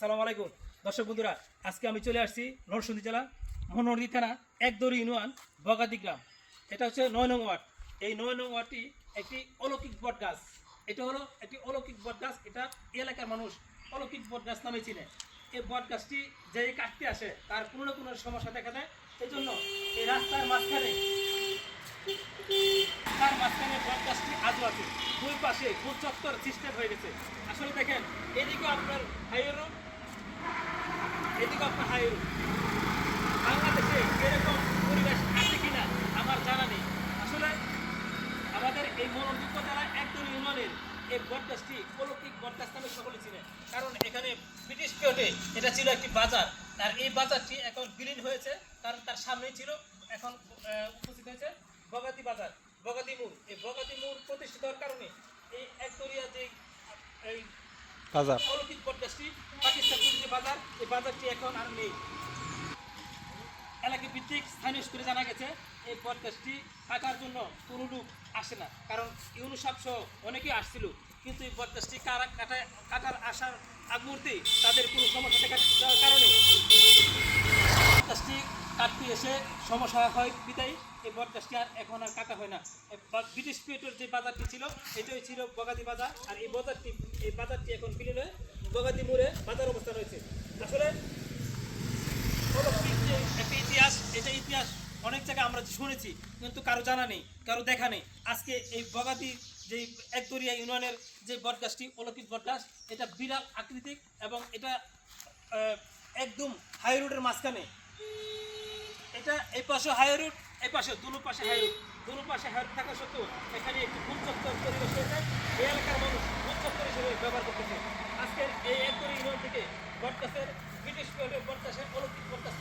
আসসালামু আলাইকুম। দর্শক বন্ধুরা, আজকে আমি চলে আসছি নরসিংদী জেলা মনোহরদী থানা একদরি ইউনিয়ন বগাদি গ্রাম। এটা হচ্ছে নয় নং ওয়ার্ড। এই নয় নং ওয়ার্ডটি একটি অলৌকিক বট গাছ এটা হলো একটি অলৌকিক বট গাছ এটা এলাকার মানুষ অলৌকিক বট গাছ নামে চিনে। এই বট গাছটি যে কাটতে আসে, তার কোনো না কোনো সমস্যা দেখা দেয়। এই জন্য এই রাস্তার মাঝখানে তার মাঝখানে বট গাছটি আজও আছে। দুই পাশে চত্বর সিস্টেম হয়ে গেছে। আসলে দেখেন, এদিকে আপনার হাইওয়ে রোড এদিকে আপনার হাইওয়ে বাংলাদেশে এরকম পরিবেশ আছে কিনা আমার জানা নেই। আসলে আমাদের এই মনোযোগ্য যারা একদল ইউনিয়নের এই বটগাছটি অলৌকিক বটগাছ নামে সকলে চিনে। কারণ এখানে ব্রিটিশ পিরিয়ডে এটা ছিল একটি বাজার। আর এই বাজারটি এখন বিলীন হয়েছে কারণ তার সামনেই ছিল এখন উপস্থিত হয়েছে বগাতি বাজার বগাতি এই বগাতি মোড় প্রতিষ্ঠিত হওয়ার কারণে এই একদরিয়া যে এই বাজার। অলৌকিক বটগাছটি বাজার, এই বাজারটি এখন আর নেই। এলাকা ভিত্তিক স্থানীয় সূত্রে জানা গেছে, এই পডকাস্টটি কাটার জন্য কোনো লোক আসে না। কারণ ইউনুসাপ সহ অনেকেই আসছিল। কিন্তু এই পডকাস্টটি কারা কাটা কাটার আসার আগ মুহূর্তে তাদের কোনো সমস্যা দেখা যাওয়ার কারণে পডকাস্টটি কাটতে এসে সমস্যা হয় বিদায়। এই বটগাছটি আর এখন আর কাটা হয় না। ব্রিটিশ পিরিয়ডের যে বাজারটি ছিল, এটাই ছিল বগাদি বাজার। আর এই বাজারটি এই বাজারটি এখন বিলীন হয়ে বগাদি মোড়ে বাজার অবস্থান রয়েছে। আসলে একটা ইতিহাস, এটা ইতিহাস অনেক জায়গায় আমরা শুনেছি, কিন্তু কারও জানা নেই, কারও দেখা নেই। আজকে এই বগাদি যে একদরিয়া ইউনিয়নের যে বটগাছটি, অলৌকিক বটগাছ, এটা বিরাট আকৃতিক এবং এটা একদম হাই রোডের মাঝখানে। এটা এই পাশে হাই রোড এই পাশে দুনো পাশে হাই রোড দুনো পাশে হাই রোড থাকা সত্ত্বেও এখানে একটি ফুলচত্বর পরিবেশ রয়েছে। এই এলাকার মানুষ ফুলচত্বর হিসেবে ব্যবহার করতেছে আজকের এই একদরি ইউনিয়ন থেকে বটগাছের ব্রিটিশ পিরিয়ডের বটগাছের অলৌকিক বটগাছ